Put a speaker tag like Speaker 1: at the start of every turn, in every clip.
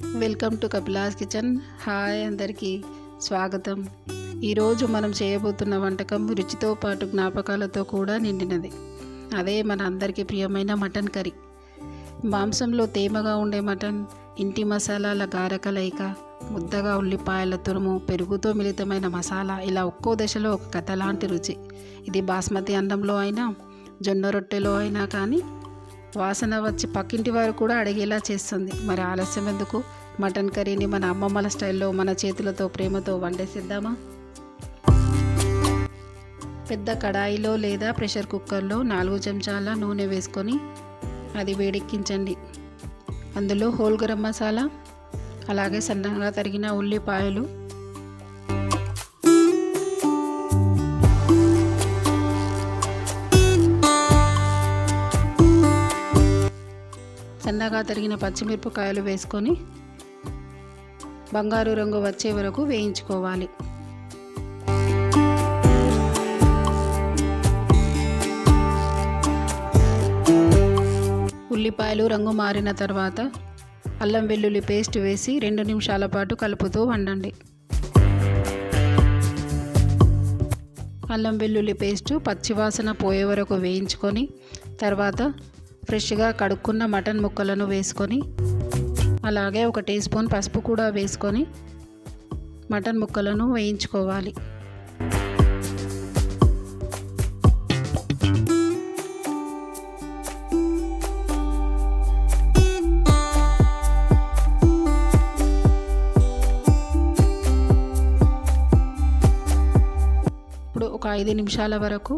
Speaker 1: Welcome to Kapila's Kitchen. Hi అందరికీ స్వాగతం. ఈరోజు మనం చేయబోతున్న వంటకం రుచితో పాటు జ్ఞాపకాలతో కూడా నిండినది. అదే మన అందరికీ ప్రియమైన మటన్ కర్రీ. మాంసంలో తేమగా ఉండే మటన్ ఇంటి మసాలాల గారకలైక ముద్దగా ఉల్లిపాయల తురుము పెరుగుతో మిళితమైన మసాలా ఇలా ఒక్కో దశలో ఒక కథ లాంటి రుచి. ఇది బాస్మతి అన్నంలో అయినా జొన్న రొట్టెలో అయినా కానీ వాసన వచ్చి పక్కింటి వారు కూడా అడిగేలా చేస్తుంది. మరి ఆలస్యం ఎందుకు? మటన్ కర్రీని మన అమ్మమ్మల స్టైల్లో మన చేతులతో ప్రేమతో వండేసిద్దామా? పెద్ద కడాయిలో లేదా ప్రెషర్ కుక్కర్లో నాలుగు చెంచాల నూనె వేసుకొని అది వేడెక్కించండి. అందులో హోల్ గరం మసాలా అలాగే సన్నగా తరిగిన ఉల్లిపాయలు సన్నగా తరిగిన పచ్చిమిరపకాయలు వేసుకొని బంగారు రంగు వచ్చే వరకు వేయించుకోవాలి. ఉల్లిపాయలు రంగు మారిన తర్వాత అల్లం వెల్లుల్లి పేస్ట్ వేసి రెండు నిమిషాల పాటు కలుపుతూ వండండి. అల్లం వెల్లుల్లి పేస్టు పచ్చివాసన పోయే వరకు వేయించుకొని తర్వాత ఫ్రెష్గా కడుక్కున్న మటన్ ముక్కలను వేసుకొని అలాగే ఒక టీ స్పూన్ పసుపు కూడా వేసుకొని మటన్ ముక్కలను వేయించుకోవాలి. ఇప్పుడు ఒక ఐదు నిమిషాల వరకు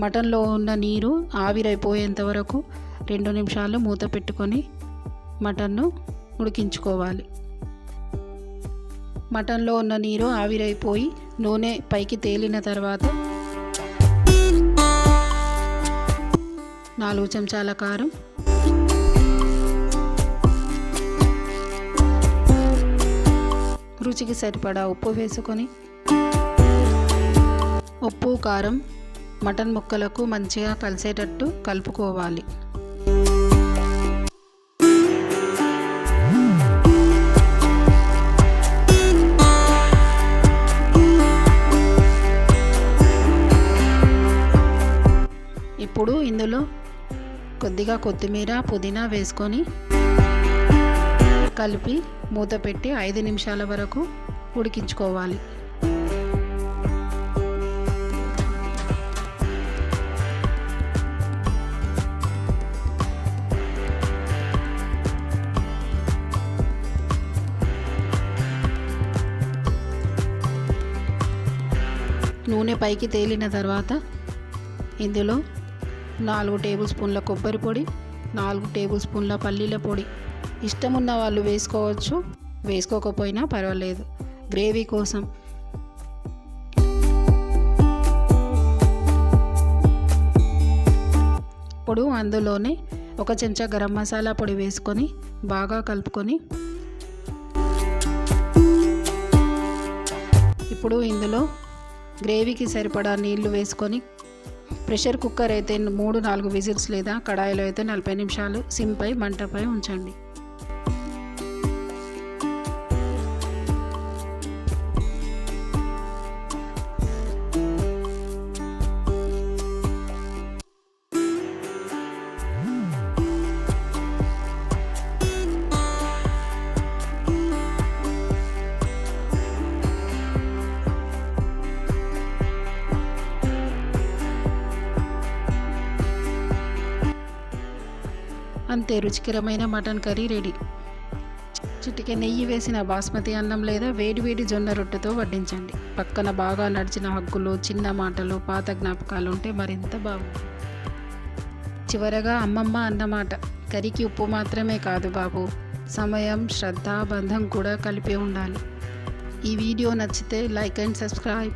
Speaker 1: మటన్లో ఉన్న నీరు ఆవిరైపోయేంత వరకు రెండు నిమిషాలు మూత పెట్టుకొని మటన్ను ఉడికించుకోవాలి. మటన్లో ఉన్న నీరు ఆవిరైపోయి నూనె పైకి తేలిన తర్వాత నాలుగు చెంచాల కారం రుచికి సరిపడా ఉప్పు వేసుకొని ఉప్పు కారం మటన్ ముక్కలకు మంచిగా కలిసేటట్టు కలుపుకోవాలి. ఇప్పుడు ఇందులో కొద్దిగా కొత్తిమీర పుదీనా వేసుకొని కలిపి మూత పెట్టి ఐదు నిమిషాల వరకు ఉడికించుకోవాలి. నూనె పైకి తేలిన తర్వాత ఇందులో నాలుగు టేబుల్ స్పూన్ల కొబ్బరి పొడి నాలుగు టేబుల్ స్పూన్ల పల్లీల పొడి. ఇష్టం ఉన్న వాళ్ళు వేసుకోవచ్చు. వేసుకోకపోయినా పర్వాలేదు. గ్రేవీ కోసం. ఇప్పుడు అందులోనే ఒక చెంచా గరం మసాలా పొడి వేసుకొని బాగా కలుపుకొని ఇప్పుడు ఇందులో గ్రేవీకి సరిపడా నీళ్ళు వేసుకొని ప్రెషర్ కుక్కర్ అయితే మూడు నాలుగు విజిల్స్ లేదా కడాయిలో అయితే నలభై నిమిషాలు సిమ్పై మంటపై ఉంచండి. అంతే రుచికరమైన మటన్ కర్రీ రెడీ. చిటిక నెయ్యి వేసిన బాస్మతి అన్నం లేదా వేడివేడి జొన్న రొట్టెతో వడ్డించండి. పక్కన బాగా నడిచిన హక్కులు చిన్న మాటలు పాత జ్ఞాపకాలు ఉంటే మరింత బాగుంటుంది. చివరగా అమ్మమ్మ అన్నమాట కర్రీకి ఉప్పు మాత్రమే కాదు బాబు సమయం శ్రద్ధ బంధం కూడా కలిపి ఉండాలి. ఈ వీడియో నచ్చితే లైక్ అండ్ సబ్స్క్రైబ్.